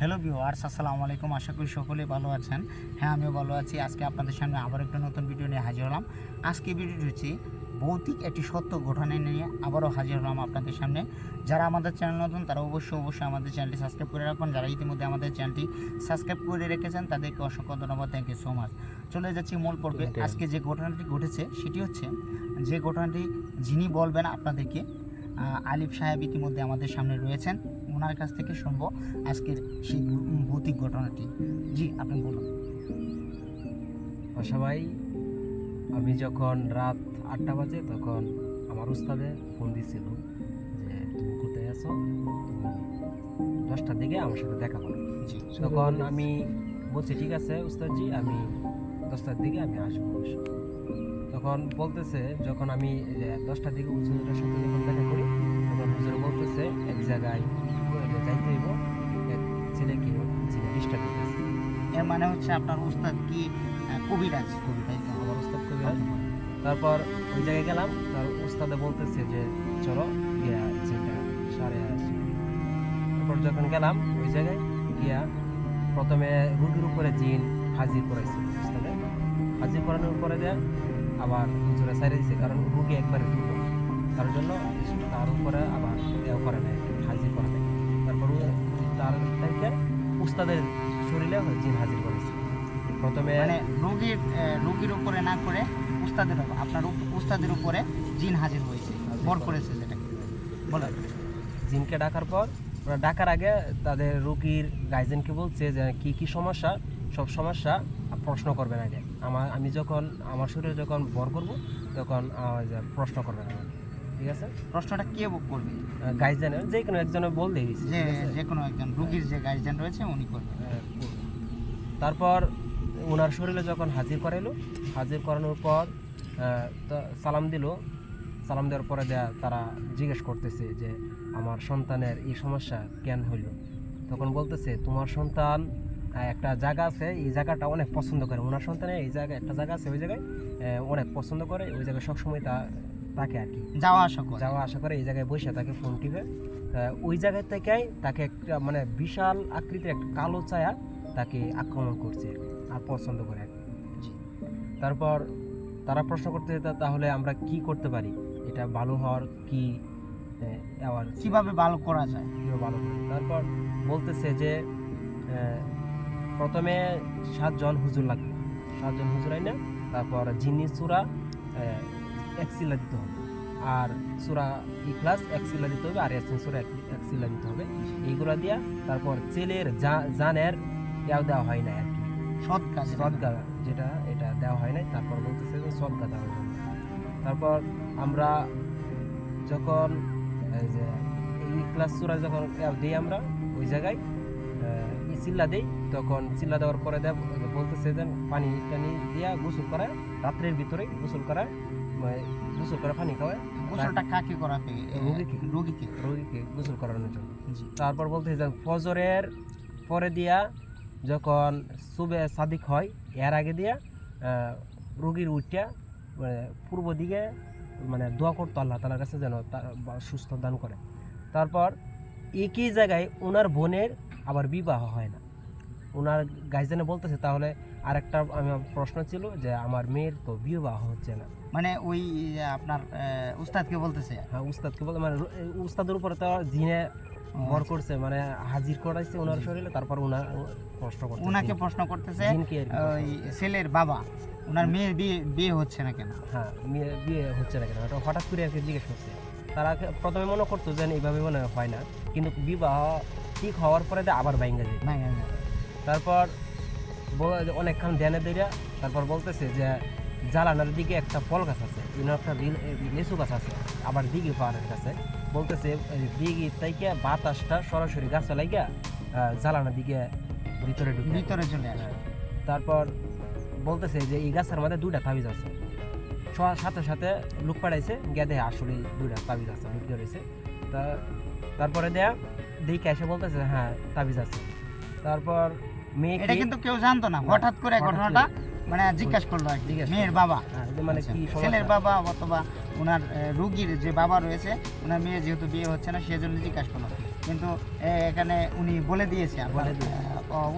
Hello viewers আসসালামু আলাইকুম। আশা করি সকলেই ভালো আছেন। হ্যাঁ আমিও ভালো আছি। আজকে আপনাদের সামনে আবার একটা নতুন ভিডিও নিয়ে হাজির হলাম। আজকে ভিডিওটি হচ্ছে ভৌতিক একটি সত্য ঘটনা নিয়ে আবারও হাজির হলাম আপনাদের সামনে। যারা আমাদের চ্যানেল নতুন তারা অবশ্যই অবশ্যই আমাদের চ্যানেলটি সাবস্ক্রাইব করে রাখুন। যারা ইতিমধ্যে আমাদের চ্যানেলটি সাবস্ক্রাইব করে রেখেছেন তাদেরকে অসংখ্য ধন্যবাদ। থ্যাংক ইউ সো মাচ চলে যাচ্ছি মূল পর্বে। আজকে যে ঘটনাটি ঘটেছে সেটি হচ্ছে যে ঘটনাটি যিনি বলবেন আপনাদেরকে আলিফ সাহেব ইতিমধ্যে আমাদের সামনে রয়েছেন। ওনার কাছ থেকে শুনব আজকের সেই ভৌতিক ঘটনাটি। জি আপনি বলুন। সবাই আমি যখন রাত আটটা বাজে তখন আমার উস্তাদে ফোন দিছিল যে তুমি কোথায় আছো? দশটার দিকে আমার সাথে দেখা করো। তখন আমি বলছি ঠিক আছে উস্তাদজি আমি দশটার দিকে আমি আসব তখন বলতেছে যখন আমি দশটার দিকে হুজুরের সাথে যখন দেখা করি তখন হুজুর বলতেছে এক জায়গায় যাইতে হইব এক ছেলেকে ছেলে ডিস্টার্ব করতেছে। এর মানে হচ্ছে আপনার উস্তাদ কি কবিরাজ? কবিরাজ আমার উস্তাদ কবিরাজ। তারপর ওই জায়গায় গেলাম তার উস্তাদে বলতেছে যে চলো গিয়া ছেলেটা সারে আসি। তারপর যখন গেলাম ওই জায়গায় গিয়া প্রথমে রুগীর উপরে জিন হাজির করাইছে উস্তাদে হাজির করানোর পরে দেয়া আবার হুজুরে সাইরে দিছে কারণ রুগী একবারে দুর্বল। তার জন্য তার উপরে আবার এও করে নেয় হাজির করে নেয় তারপর তার থেকে উস্তাদের শরীরে জিন হাজির করেছে। প্রথমে মানে রোগীর রোগীর উপরে না করে উস্তাদের উপর আপনার উস্তাদের উপরে জিন হাজির হয়েছে বর করেছে যেটাকে। বলেন জিনকে ডাকার পর ওরা ডাকার আগে তাদের রুগীর গাইজেনকে বলছে যে কি কি সমস্যা? সব সমস্যা প্রশ্ন করবেন আগে। আমার আমি যখন আমার শরীরে যখন বর করব তখন প্রশ্ন করবেন ঠিক আছে? প্রশ্নটা কে করবে? গার্জেনের যে কোনো একজনে বল দিয়ে দিয়েছে যে যে কোনো একজন রোগীর যে গার্জিয়ান রয়েছে উনি করবে। তারপর ওনার শরীরে যখন হাজির করাইলো হাজির করানোর পর সালাম দিল। সালাম দেওয়ার পরে দেয়া তারা জিজ্ঞেস করতেছে যে আমার সন্তানের এই সমস্যা কেন হইল? তখন বলতেছে তোমার সন্তান একটা জায়গা আছে এই জায়গাটা অনেক পছন্দ করে। ওনার সন্তানের এই জায়গায় একটা জায়গা আছে ওই জায়গায় অনেক পছন্দ করে ওই জায়গায় সবসময় তা তাকে আর কি। যাওয়া আসা করে। যাওয়া আসা করে এই জায়গায় বসে তাকে ফোন টিপে ওই জায়গা থেকেই তাকে একটা মানে বিশাল আকৃতির একটা কালো ছায়া তাকে আক্রমণ করছে আর পছন্দ করে আর। তারপর তারা প্রশ্ন করতে তাহলে আমরা কি করতে পারি? এটা ভালো হওয়ার কি আবার কীভাবে ভালো করা যায়? কীভাবে ভালো তারপর বলতেছে যে প্রথমে সাতজন হুজুর লাগবে। সাতজন হুজুর আইনা তারপর জিনি সুরা দিতে হবে। আর সুরা ইখলাস এক্সিলা দিতে হবে আর ইয়াসিন সুরা এক্সিলা দিতে হবে। এইগুলো দিয়া তারপর ছেলের জানের ইয়াও দেওয়া হয় না আর কি। সৎ কাজ সদগা যেটা এটা দেওয়া হয় নাই। তারপর বলতেছে যে সদগা দেওয়ার জন্য তারপর আমরা যখন এই যে এই ক্লাস চূড়া যখন দিই আমরা ওই জায়গায় ই চিল্লা দিই তখন চিল্লা দেওয়ার পরে দেব বলতেছে যে পানি টানি দিয়া গোসল করা রাত্রের ভিতরে গোসল করা গোসল করা পানি খাওয়ায়। গোসলটা কাকে করাবে এ, রোগীকে। রোগীকে? রোগীকে গোসল করানোর জন্য। তারপর বলতে যে ফজরের পরে দিয়া যখন সুবে সাদিক হয় এর আগে দিয়া রোগীর উঠটা মানে পূর্ব দিকে মানে দোয়া করতো আল্লাহ তালার কাছে যেন তার সুস্থ দান করে। তারপর একই জায়গায় ওনার বোনের আবার বিবাহ হয় না। ওনার গাইজেনে বলতেছে তাহলে আরেকটা আমার প্রশ্ন ছিল যে আমার মেয়ের তো বিবাহ হচ্ছে না। মানে ওই আপনার উস্তাদকে বলতেছে? হ্যাঁ উস্তাদকে বলে মানে উস্তাদের উপরে তো জিনে ভর করছে মানে হাজির করাইছে ওনার শরীরে তারপর ওনার প্রশ্ন করছে ওনাকে প্রশ্ন করতেছে ওই ছেলের বাবা ওনার মেয়ের বিয়ে বিয়ে হচ্ছে না কেন? হ্যাঁ বিয়ে বিয়ে হচ্ছে না কেন? এটা হঠাৎ করে আর কি জিজ্ঞেস করছে। তারা প্রথমে মনে করতো যে এইভাবে মনে হয় না কিন্তু বিবাহ ঠিক হওয়ার পরে আবার বাইঙ্গা যায়। তারপর অনেকক্ষণ ধ্যানে দিয়া তারপর বলতেছে যে জ্বালানার দিকে একটা ফল গাছ আছে একটা লিচু গাছ আছে আবার দিঘি পাহাড়ের কাছে। বলতেছে এই দিঘি থেকে বাতাসটা সরাসরি গাছে লাগিয়া জ্বালানার দিকে ভিতরে ঢুকে ভিতরে চলে আসে। হ্যাঁ। তারপর বলতেছে যে এই গাছের মধ্যে দুইটা তাবিজ আছে। সাথে সাথে লুক পাড়াইছে গেদে আসলে দুইটা তাবিজ আছে লুক রয়েছে তা তারপরে দেয়া দেখে এসে বলতেছে হ্যাঁ তাবিজ আছে। তারপর এটা কিন্তু কেউ জানতো না। হঠাৎ করে ঘটনাটা মানে জিজ্ঞাসা করল আর। মেয়ের বাবা। হ্যাঁ, মানে আচ্ছা। ছেলের বাবা অথবা ওনার রুগীর যে বাবা রয়েছে ওনার মেয়ে যেহেতু বিয়ে হচ্ছে না সেজন্য জিজ্ঞাসা করল। কিন্তু এখানে উনি বলে দিয়েছে বলে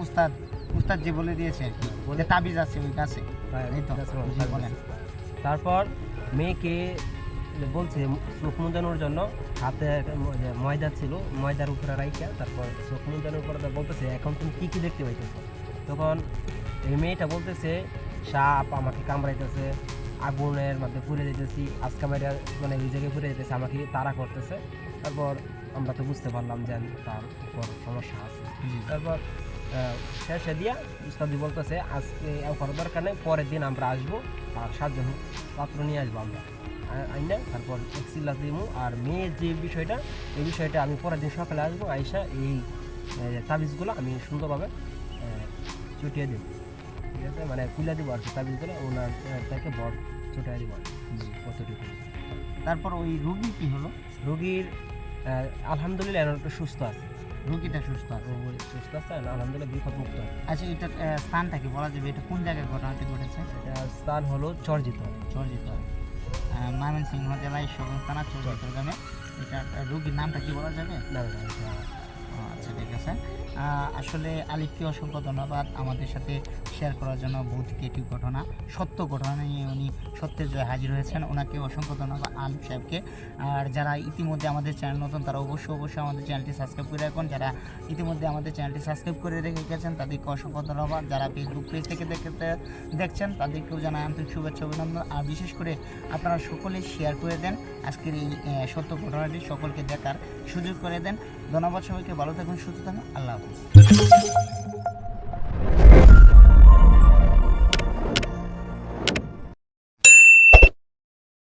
উস্তাদ উস্তাদ যে বলে দিয়েছে আর কি যে তাবিজ আছে ওই গাছে। হ্যাঁ। তারপর মেয়েকে বলছে চোখ মুজানোর জন্য হাতে ময়দা ছিল ময়দার উপরে রাইখা তারপর চোখ মুজানোর উপরে তা বলতেছে এখন তুমি কি কি দেখতে পাইতেছো? তখন এই মেয়েটা বলতেছে সাপ আমাকে কামড়াইতেছে আগুনের মধ্যে পুড়ে দিতেছি আজকে মেয়েরা মানে ওই জায়গায় পুড়ে দিতেছে আমাকে তাড়া করতেছে। তারপর আমরা তো বুঝতে পারলাম যে তার উপর সমস্যা আছে। তারপর শেষে দিয়া উস্তাদি বলতেছে আজকে করার দরকার নেই পরের দিন আমরা আসব আর সাতজন ছাত্র নিয়ে আসব আমরা। আইনা তারপর এক চিল্লা দিমু। আর মেয়ের যে বিষয়টা এই বিষয়টা আমি পরের দিন সকালে আসব আইসা এই তাবিজগুলো আমি সুন্দরভাবে চুটিয়ে দেবো। ঠিক আছে? মানে খুলে দেবো আর কি তাবিজগুলো ওনার তাকে বর চুটিয়ে দেবো আর। কতটুকু। তারপর ওই রুগী কি হলো? রুগীর আলহামদুলিল্লাহ একটু সুস্থ আছে। রুগীটা সুস্থ আছে? সুস্থ আছে আর আলহামদুলিল্লাহ বিপদ মুক্ত আছে। আচ্ছা এটা স্থানটা কি বলা যাবে? এটা কোন জায়গায় ঘটনাটি ঘটেছে? এটা স্থান হলো চর্জিত। চর্জিত। ময়মনসিংহ জেলায় সগুন থানা চর্জিত গ্রামে এটা রোগীর নামটা কি বলা যাবে? আচ্ছা ঠিক আছে আসলে আলিফকে অসংখ্য ধন্যবাদ আমাদের সাথে শেয়ার করার জন্য ভৌতিক একটি ঘটনা, সত্য ঘটনা নিয়ে উনি সত্যের জয় হাজির হয়েছেন। ওনাকে অসংখ্য ধন্যবাদ আলিফ সাহেবকে। আর যারা ইতিমধ্যে আমাদের চ্যানেল নতুন, তারা অবশ্যই অবশ্যই আমাদের চ্যানেলটি সাবস্ক্রাইব করে রাখুন যারা ইতিমধ্যে আমাদের চ্যানেলটি সাবস্ক্রাইব করে রেখে গেছেন, তাদেরকে অসংখ্য ধন্যবাদ। যারা ফেসবুক পেজ থেকে দেখতে দেখছেন, তাদেরকেও জানাই আন্তরিক শুভেচ্ছা, অভিনন্দন। আর বিশেষ করে আপনারা সকলে শেয়ার করে দেন। আজকের এই সত্য ঘটনাটি সকলকে দেখার সুযোগ করে দেন। ধন্যবাদ সবাইকে। ভালো থাকুন। সুস্থ থাকুন। আল্লাহ হাফিজ।